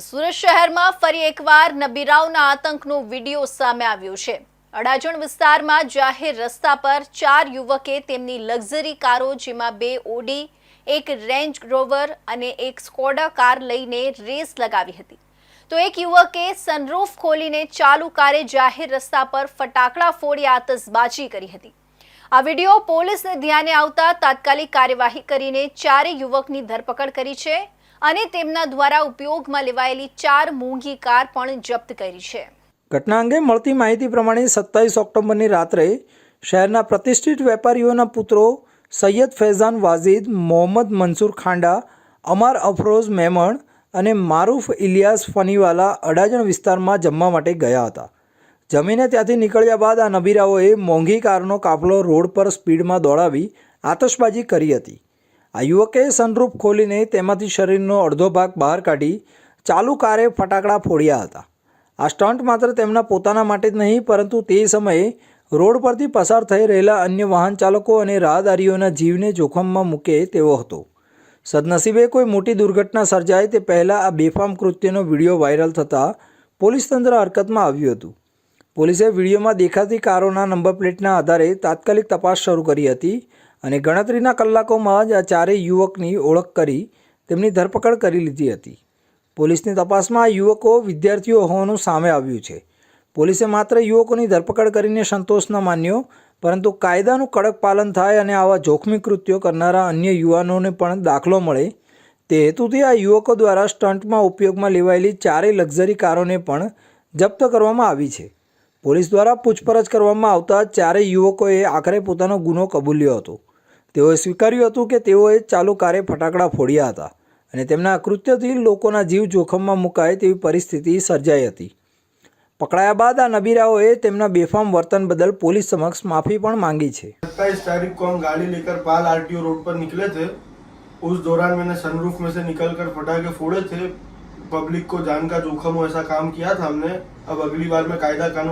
સુરત શહેરમાં ફરી એકવાર નબીરાવના આતંકનો વીડિયો સામે આવ્યો છે. અડાજણ વિસ્તારમાં જાહેર રસ્તા પર ચાર યુવકે તેમની લક્ઝરી કારો, જેમાં બે ઓડી, એક રેન્જ રોવર અને એક સ્કોડા કાર લઈને રેસ લગાવી હતી. તો એક યુવકે સનરૂફ ખોલીને ચાલુ કારે જાહેર રસ્તા પર ફટાકડા ફોડી આતશબાજી કરી હતી. આ વીડિયો પોલીસને ધ્યાને આવતા તાત્કાલિક કાર્યવાહી કરીને ચારે યુવકની ધરપકડ કરી છે. અને તેમના દ્વારા ઉપયોગમાં લેવાયેલી ચાર મોંઘી કાર પણ જપ્ત કરી છે. ઘટના અંગે મળતી માહિતી પ્રમાણે સત્તાવીસ ઓક્ટોબરની રાત્રે શહેરના પ્રતિષ્ઠિત વેપારીઓના પુત્રો સૈયદ ફૈઝાન વાઝિદ, મોહમ્મદ મંસૂર ખાંડા, અમાર અફરોઝ મેમણ અને મારૂફ ઇલિયાસ ફનીવાલા અડાજણ વિસ્તારમાં જમવા માટે ગયા હતા. જમીને ત્યાંથી નીકળ્યા બાદ આ નબીરાઓએ મોંઘી કારનો કાફલો રોડ પર સ્પીડમાં દોડાવી આતશબાજી કરી હતી. આ યુવકે સનરૂફ ખોલીને તેમાંથી શરીરનો અડધો ભાગ બહાર કાઢી ચાલુ કારે ફટાકડા ફોડ્યા હતા. આ સ્ટન્ટ માત્ર તેમના પોતાના માટે જ નહીં, પરંતુ તે સમયે રોડ પરથી પસાર થઈ રહેલા અન્ય વાહન ચાલકો અને રાહદારીઓના જીવને જોખમમાં મૂકે તેવો હતો. સદનસીબે કોઈ મોટી દુર્ઘટના સર્જાય તે પહેલાં આ બેફામ કૃત્યનો વીડિયો વાયરલ થતાં પોલીસ તંત્ર હરકતમાં આવ્યું હતું. પોલીસે વિડીયોમાં દેખાતી કારોના નંબર પ્લેટના આધારે તાત્કાલિક તપાસ શરૂ કરી હતી. અને ગણતરીના કલાકોમાં જ આ ચારેય યુવકની ઓળખ કરી તેમની ધરપકડ કરી લીધી હતી. પોલીસની તપાસમાં આ યુવકો વિદ્યાર્થીઓ હોવાનું સામે આવ્યું છે. પોલીસે માત્ર યુવકોની ધરપકડ કરીને સંતોષ ન માન્યો, પરંતુ કાયદાનું કડક પાલન થાય અને આવા જોખમી કૃત્યો કરનારા અન્ય યુવાનોને પણ દાખલો મળે, તે હેતુથી આ યુવકો દ્વારા સ્ટન્ટમાં ઉપયોગમાં લેવાયેલી ચારેય લક્ઝરી કારોને પણ જપ્ત કરવામાં આવી છે. પોલીસ દ્વારા પૂછપરછ કરવામાં આવતા ચારેય યુવકોએ આખરે પોતાનો ગુનો કબૂલ્યો હતો. તેઓએ સ્વીકાર્યું હતું કે તેઓએ ચાલુ કારે ફટાકડા ફોડ્યા હતા અને તેમના આ કૃત્યથી લોકોના જીવ જોખમમાં મુકાય તેવી પરિસ્થિતિ સર્જાઈ હતી પકડાયા બાદ આ નબીરાઓએ તેમના બેફામ વર્તન બદલ પોલીસ સમક્ષ માફી પણ માંગી છે सत्ताईस तारीख को हम गाड़ी लेकर पाल आरटीओ रोड पर निकले थे उस दौरान मैंने सनरूफ में से निकल कर पटाखे फोड़े थे पब्लिक को जान का जोखम हो ऐसा काम किया था हमने अब अगली बार मैं कायदा कानून